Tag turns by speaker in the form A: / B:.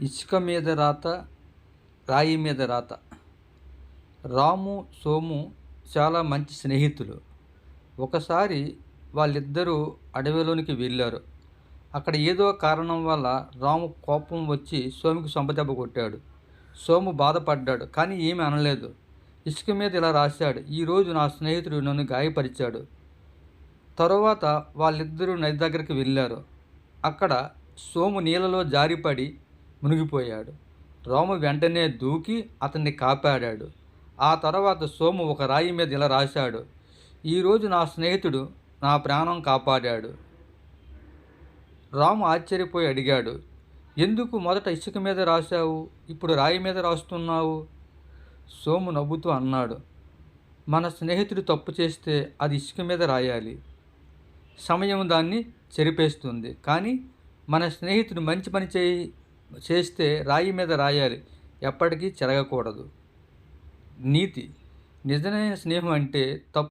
A: ఇసుక మీద రాత రాయి మీద రాత. రాము సోము చాలా మంచి స్నేహితులు. ఒకసారి వాళ్ళిద్దరూ అడవిలోనికి వెళ్ళారు. అక్కడ ఏదో కారణం వల్ల రాము కోపం వచ్చి సోముకి సొంపదెబ్బ కొట్టాడు. సోము బాధపడ్డాడు కానీ ఏమీ అనలేదు. ఇసుక మీద ఇలా రాశాడు ఈరోజు నా స్నేహితుడు నన్ను గాయపరిచాడు. తరువాత వాళ్ళిద్దరూ నది దగ్గరికి వెళ్ళారు. అక్కడ సోము నీళ్ళలో జారిపడి మునిగిపోయాడు. రాము వెంటనే దూకి అతన్ని కాపాడాడు. ఆ తర్వాత సోము ఒక రాయి మీద ఇలా రాశాడు ఈరోజు నా స్నేహితుడు నా ప్రాణం కాపాడాడు. రాము ఆశ్చర్యపోయి అడిగాడు ఎందుకు మొదట ఇసుక మీద రాశావు? ఇప్పుడు రాయి మీద రాస్తున్నావు? సోము నవ్వుతూ అన్నాడు మన స్నేహితుడు తప్పు చేస్తే అది ఇసుక మీద రాయాలి. సమయం దాన్ని చెరిపేస్తుంది. కానీ మన స్నేహితుడు మంచి పని చేయి చేస్తే రాయి మీద రాయాలి. ఎప్పటికీ చెరగకూడదు. నీతి. నిజమైన స్నేహం అంటే తప్పు